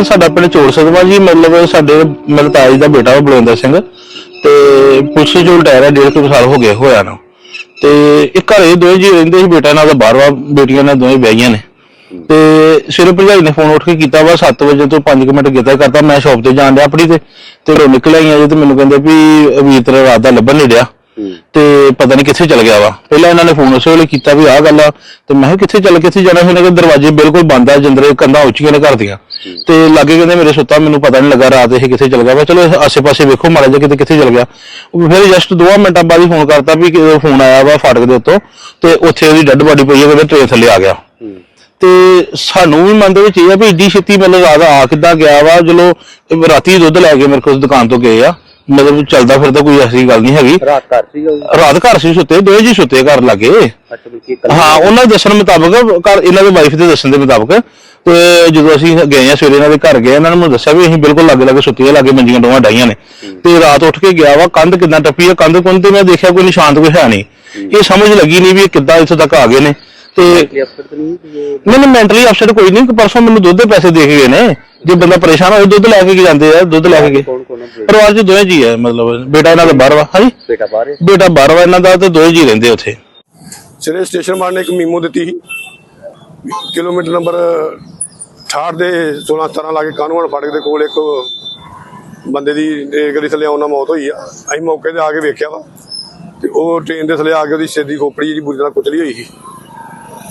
ਇਹ ਸਾਡਾ ਪਿੰਡ ਚੋੜ ਸਦਵਾ ਜੀ, ਮਤਲਬ ਸਾਡੇ ਮੇਰੇ ਤਾਏ ਜੀ ਦਾ ਬੇਟਾ ਵਾ ਬਲਵਿੰਦਰ ਸਿੰਘ ਤੇ ਪੁਲਿਸ ਚੋਂ ਰਿਟਾਇਰ ਹੈ ਡੇਢ ਕੁ ਸਾਲ ਹੋ ਗਏ ਹੋਇਆ ਨਾ। ਤੇ ਇਹ ਘਰੇ ਦੋਵੇਂ ਜੀ ਰਹਿੰਦੇ ਸੀ, ਬੇਟਾ ਨਾਲ ਦਾ ਬਾਹਰਵਾ, ਬੇਟੀਆਂ ਨਾਲ ਦੋਵੇਂ ਵਿਆਹੀਆਂ ਨੇ। ਤੇ ਸਵੇਰੇ ਭਰਜਾਈ ਨੇ ਫੋਨ ਉੱਠ ਕੇ ਕੀਤਾ ਵਾ 7 ਵਜੇ ਤੋਂ 5 ਮਿੰਟ ਕੀਤਾ ਕਰਤਾ, ਮੈਂ ਸ਼ਾਪ ਤੇ ਜਾਣ ਡਿਆ ਆਪਣੀ ਤੇ ਤੇ ਉਹ ਨਿਕਲ ਆਈਆਂ ਜੇ ਤੇ ਮੈਨੂੰ ਕਹਿੰਦੇ ਵੀ ਅਵੀਰ ਤੇਰਾ ਰਾਤ ਦਾ ਲੱਭਣ ਨਹੀਂ ਡਿਆ। ਤੇ ਪਤਾ ਨਹੀਂ ਕਿੱਥੇ ਚਲ ਗਿਆ ਵਾ। ਪਹਿਲਾਂ ਇਹਨਾਂ ਨੇ ਫੋਨ ਉਸੇ ਵੇਲੇ ਕੀਤਾ ਵੀ ਆਹ ਗੱਲ ਆ ਤੇ ਮੈਂ ਕਿਹਾ ਕਿੱਥੇ ਚੱਲ ਕਿੱਥੇ ਜਾਣਾ ਸੀ? ਇਹਨਾਂ ਦੇ ਦਰਵਾਜ਼ੇ ਬਿਲਕੁਲ ਬੰਦ ਆ ਜੰਦਰੇ ਕੰਧਾਂ ਉੱਚੀਆਂ ਨੇ ਘਰ ਦੀਆਂ। ਤੇ ਲਾਗੇ ਕਹਿੰਦੇ ਮੇਰੇ ਸੁੱਤਾ ਮੈਨੂੰ ਪਤਾ ਨਹੀਂ ਲੱਗਾ ਰਾਤ ਇਹ ਕਿੱਥੇ ਚਲ ਗਿਆ। ਵਾ ਚਲੋ ਆਸੇ-ਪਾਸੇ ਵੇਖੋ ਮਾੜਾ ਜਿਹਾ ਕਿਤੇ ਕਿੱਥੇ ਚਲ ਗਿਆ। ਉਹ ਫਿਰ ਜਸਟ 2 ਮਿੰਟਾਂ ਬਾਅਦ ਹੀ ਫੋਨ ਕਰਤਾ ਵੀ ਫੋਨ ਆਇਆ ਵਾ ਫਾਟਕ ਦੇ ਉੱਤੋਂ ਤੇ ਉੱਥੇ ਉਹਦੀ ਡੈੱਡ ਬਾਡੀ ਪਈ ਹੈ ਕਹਿੰਦੇ ਟ੍ਰੇਨ ਥੱਲੇ ਆ ਗਿਆ। ਤੇ ਸਾਨੂੰ ਵੀ ਮਨ ਦੇ ਵਿੱਚ ਇਹ ਆ ਵੀ ਏਡੀ ਛੇਤੀ ਮਤਲਬ ਆ ਕਿੱਦਾਂ ਗਿਆ ਵਾ ਚਲੋ ਰਾਤੀ ਦੁੱਧ ਲੈ ਕੇ ਮੇਰੇ ਕੋਲ ਦੁਕਾਨ ਤੋਂ ਗਏ ਆ। ਮਤਲਬ ਚੱਲਦਾ ਫਿਰਦਾ ਕੋਈ ਐਸੀ ਗੱਲ ਨਹੀਂ ਹੈਗੀ। ਰਾਤ ਘਰ ਸੀਗਾ ਉਹ? ਰਾਤ ਘਰ ਸੀ ਸੁੱਤੇ ਦੋਏ ਜੀ ਸੁੱਤੇ ਘਰ ਲੱਗੇ। ਅੱਛਾ ਵੀ ਕੀ ਕੱਲਾ ਹਾਂ ਉਹਨਾਂ ਦੇ ਦੱਸਣ ਮੁਤਾਬਕ ਘਰ ਇਹਨਾਂ ਦੇ ਵਾਈਫ ਦੇ ਦੱਸਣ ਦੇ ਮੁਤਾਬਕ ਤੇ ਜਦੋਂ ਅਸੀਂ ਗਏ ਆ ਸਵੇਰੇ ਇਹਨਾਂ ਦੇ ਘਰ ਗਏ ਇਹਨਾਂ ਨੇ ਮੈਨੂੰ ਦੱਸਿਆ ਵੀ ਅਸੀਂ ਬਿਲਕੁਲ ਲਾਗੇ ਲਾਗੇ ਸੁੱਤੇ ਆ ਲਾਗੇ ਮੰਜੀਆਂ ਦੋਵਾਂ ਡਾਈਆਂ ਨੇ। ਤੇ ਰਾਤ ਉੱਠ ਕੇ ਗਿਆ ਵਾ ਕੰਧ ਕਿੱਦਾਂ ਟੱਪੀ ਆ ਕੰਧ ਕੋਲ ਤੇ ਮੈਂ ਦੇਖਿਆ ਕੋਈ ਨਿਸ਼ਾਨ ਤੇ ਕੋਈ ਹੈ ਨਹੀਂ। ਇਹ ਸਮਝ ਲੱਗੀ ਨਹੀਂ ਵੀ ਇਹ ਕਿੱਦਾਂ ਇੱਥੋਂ ਤੱਕ ਆ ਗਏ ਨੇ। ਤੇ ਅਫਸਰ ਨਹੀਂ ਮੈਂਟਲੀ ਅਪਸੈਟ ਕੋਈ ਨਹੀਂ ਕਿ ਪਰਸੋਂ ਮੈਨੂੰ ਦੁੱਧ ਦੇ ਪੈਸੇ ਦੇ ਕੇ ਗਏ ਨੇ। ਜੇ ਬੰਦਾ ਪਰੇਸ਼ਾਨ ਹੋਏ ਦੁੱਧ ਲੈ ਕੇ ਕੀ ਜਾਂਦੇ ਆ? ਦੁੱਧ ਲੈ ਕੇ ਗਏ ਕੌਣ ਕੌਣ ਆ? ਪਰਿਵਾਰ ਚ ਦੋਵੇਂ ਜੀ ਆ ਮਤਲਬ ਬੇਟਾ ਇਹਨਾਂ ਦਾ ਬਾਹਰ ਵਾ ਹਾਂਜੀ? ਬੇਟਾ ਬਾਹਰ ਹੈ ਬੇਟਾ ਬਾਹਰ ਵਾ ਇਹਨਾਂ ਦਾ ਤੇ ਦੋਵੇਂ ਜੀ ਰਹਿੰਦੇ ਉੱਥੇ। ਸਵੇਰੇ ਸਟੇਸ਼ਨ ਮਾਰ ਨੇ ਇੱਕ ਮੀਮੋ ਦਿੱਤੀ ਸੀ। ਕਿਲੋਮੀਟਰ ਨੰਬਰ 68 ਦੇ 16 17 ਲਾਗੇ ਕਾਨੂੰਨ ਫਾਟਕ ਦੇ ਕੋਲ ਇੱਕ ਬੰਦੇ ਦੀ ਰੇਲ ਗੱਡੀ ਥੱਲੇ ਆਉਣ ਮੌਤ ਹੋਈ ਆ। ਅਸੀਂ ਮੌਕੇ ਤੇ ਆ ਕੇ ਵੇਖਿਆ ਵਾ। ਤੇ ਉਹ ਟ੍ਰੇਨ ਦੇ ਥੱਲੇ ਆ ਕੇ ਉਹਦੀ ਸਿਰ ਦੀ ਖੋਪੜੀ ਜਿਹੜੀ ਬੁਰੀ ਤਰ੍ਹਾਂ ਕੁਚਲੀ ਹੋਈ ਸੀ।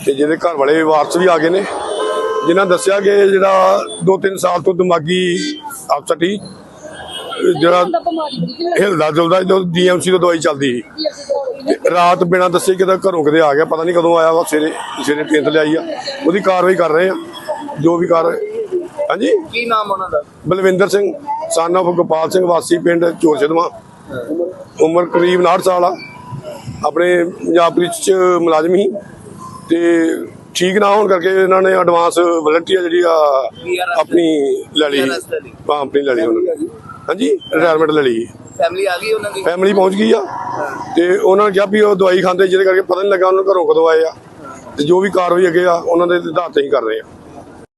ਤੇ ਜਿਹਦੇ ਘਰ ਵਾਲੇ ਵਾਰਸ ਵੀ ਆ ਗਏ ਨੇ। ਜਿਨ੍ਹਾਂ ਦੱਸਿਆ ਕਿ ਜਿਹੜਾ 2-3 ਸਾਲ ਤੋਂ ਦਿਮਾਗੀ ਅਪਸੈਟ ਸੀ ਜਿਹੜਾ ਹਿਲਦਾ ਜੁਲਦਾ ਜਦੋਂ ਡੀਐਮਸੀ ਤੋਂ ਦਵਾਈ ਚੱਲਦੀ ਸੀ। ਰਾਤ ਬਿਨਾਂ ਦੱਸੇ ਕਿਤੇ ਘਰੋਂ ਕਿਤੇ ਆ ਗਿਆ ਪਤਾ ਨਹੀਂ ਕਦੋਂ ਆਇਆ ਵਾ ਸਵੇਰੇ ਸਵੇਰੇ ਟ੍ਰੇਨ ਤੇ ਆਈ ਆ। ਉਹਦੀ ਕਾਰਵਾਈ ਕਰ ਰਹੇ ਆ ਜੋ ਵੀ ਕਰ ਹਾਂਜੀ? ਕੀ ਨਾਮ ਉਹਨਾਂ ਦਾ? ਬਲਵਿੰਦਰ ਸਿੰਘ son of ਗੋਪਾਲ ਸਿੰਘ ਵਾਸੀ ਪਿੰਡ ਚੋਰ ਸਿਧਵਾਂ ਉਮਰ ਕਰੀਬ 59 ਸਾਲ ਆ। ਆਪਣੇ ਪੰਜਾਬ ਪੁਲਿਸ ਚ ਮੁਲਾਜ਼ਮ ਹੀ ਤੇ ਠੀਕ ਨਾ ਹੋਣ ਕਰਕੇ ਇਹਨਾਂ ਨੇ ਐਡਵਾਂਸ ਵਲੰਟੀਅਰ ਜਿਹੜੀ ਆ ਆਪਣੀ ਲੈ ਲਈ। ਹਾਂ ਆਪਣੀ ਲੈ ਲਈ ਉਹਨਾਂ ਨੇ। ਹਾਂਜੀ ਰਿਟਾਇਰਮੈਂਟ ਲੈ ਲਈ। ਫੈਮਿਲੀ ਆ ਗਈ ਉਹਨਾਂ ਦੀ। ਫੈਮਿਲੀ ਪਹੁੰਚ ਗਈ ਆ। ਤੇ ਉਹਨਾਂ ਨੇ ਕਿਹਾ ਵੀ ਉਹ ਦਵਾਈ ਖਾਂਦੇ ਜਿਹਦੇ ਕਰਕੇ ਪਤਾ ਨਹੀਂ ਲੱਗਾ ਉਹਨਾਂ ਨੂੰ ਘਰੋਂ ਕਦੋਂ ਆਏ ਆ। ਤੇ ਜੋ ਵੀ ਕਾਰਵਾਈ ਅੱਗੇ ਆ ਉਹਨਾਂ ਦੇ ਆਧਾਰ ਤੇ ਹੀ ਕਰ ਰਹੇ ਆ।